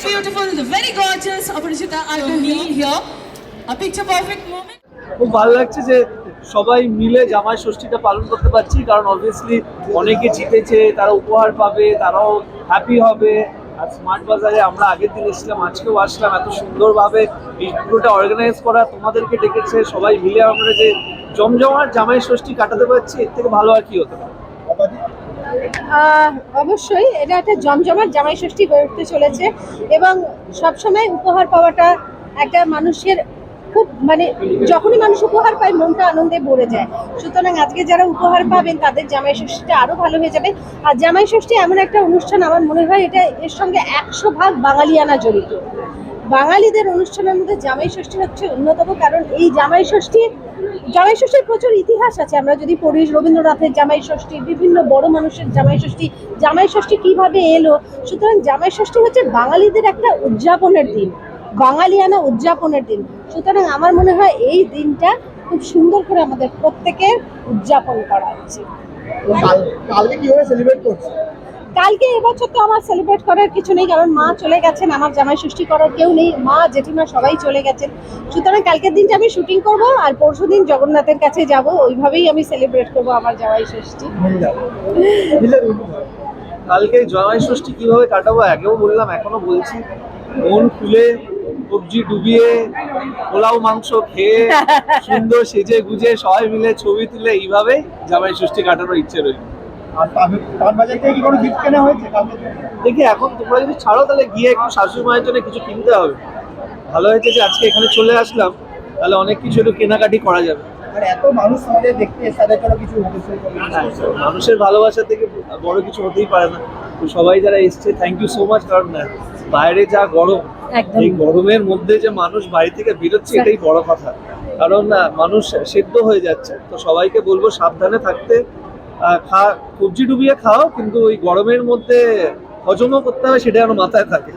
beautiful, the very gorgeous Aparajita Adani here. A picture perfect moment. খুব ভালো লাগছে যে সবাই মিলে জামাই ষষ্ঠীটা পালন করতে পারছি কারণ অবভিয়াসলি অনেকে জিতেছে তারা উপহার পাবে তারাও হ্যাপি হবে আর স্মার্ট বাজারে আমরা আগের দিন এসেছিলাম আজকেও আসলাম এত সুন্দরভাবে এই পুরোটা অর্গানাইজ করা তোমাদেরকে ডেকেছে সবাই মিলে আমরা যে জমজমাট জামাই ষষ্ঠী কাটাতে পারছি এর থেকে ভালো আর কি হতে পারে অবশ্যই, এটা একটা জমজমাট জামাই ষষ্ঠী হয়ে উঠতে চলেছে এবং সবসময় উপহার পাওয়াটা একটা মানুষের খুব মানে যখনই মানুষ উপহার পায়, মনটা আনন্দে ভরে যায়। সুতরাং আজকে যারা উপহার পাবেন, তাদের জামাই ষষ্ঠীটা আরও ভালো হয়ে যাবে। আর জামাই ষষ্ঠী এমন একটা অনুষ্ঠান, আমার মনে হয় এটা এর সঙ্গে একশো ভাগ বাঙালিয়ানা জড়িত। বাঙালিদের অনুষ্ঠানের মধ্যে জামাই ষষ্ঠী হচ্ছে অন্যতম কারণ এই জামাই ষষ্ঠী, জামাই ষষ্ঠীর প্রচুর ইতিহাস আছে। আমরা যদি পড়ি রবীন্দ্রনাথের জামাই ষষ্ঠী, বিভিন্ন বড় মানুষের জামাই ষষ্ঠী জামাই ষষ্ঠী কীভাবে এলো? সুতরাং জামাই ষষ্ঠী হচ্ছে বাঙালিদের একটা উদযাপনের দিন, বাঙালিয়ানা উদযাপনের দিন। সুতরাং আমার মনে হয় এই দিনটা খুব সুন্দর করে আমাদের প্রত্যেকের উদযাপন করা উচিত। কালকে কীভাবে সেলিব্রেট করছে? কালকে এবছর তো আমার সেলিব্রেট করার কিছু নেই কারণ মা চলে গেছেন আমার জামাই ষষ্ঠী করার কেউ নেই মা জেঠিমা সবাই চলে গেছেন। সুতরাং কালকের দিনটা আমি শুটিং করব আর পরশু দিন জগন্নাথের কাছে যাব ওইভাবেই আমি সেলিব্রেট করব আমার জামাই ষষ্ঠী। কালকে জামাই ষষ্ঠী কীভাবে কাটাবো আগেও বললাম এখনও বলছি। মন খুলে সবজি ডুবিয়ে পোলাও মাংস খেয়ে সুন্দর সেজে গুজে সবাই মিলে ছবি তুলে এইভাবে জামাই ষষ্ঠী কাটানোর ইচ্ছে রয়েছে আর তার- তার বাজার থেকে কি কোনো গিফট কেনা হয়েছে কালকে? দেখি এখন তোমরা যদি ছাড়ো তাহলে গিয়ে একটু শাশুড়ি মায়ের জন্য কিছু কিনতে হবে। ভালো হয়েছে যে আজকে এখানে চলে আসলাম তাহলে অনেক কিছু একটু কেনাকাটি করা যাবে। আর এত মানুষ আমাদের দেখতে তাদের জন্য কিছু মানুষের ভালোবাসা থেকে বড় কিছু হতেই পারে না। তো সবাই যারা এসছে থ্যাংক ইউ সো মাচ কারণ বাইরে যা গরম এই গরমের মধ্যে যে মানুষ বাড়ি থেকে বেরোচ্ছে এটাই বড় কথা। কারণ মানুষ সেদ্ধ হয়ে যাচ্ছে। তো সবাইকে বলব সাবধানে থাকতে খা সবজি ডুবিয়ে খাও, কিন্তু ওই গরমের মধ্যে হজমও করতে হবে সেটা যেন মাথায় থাকে।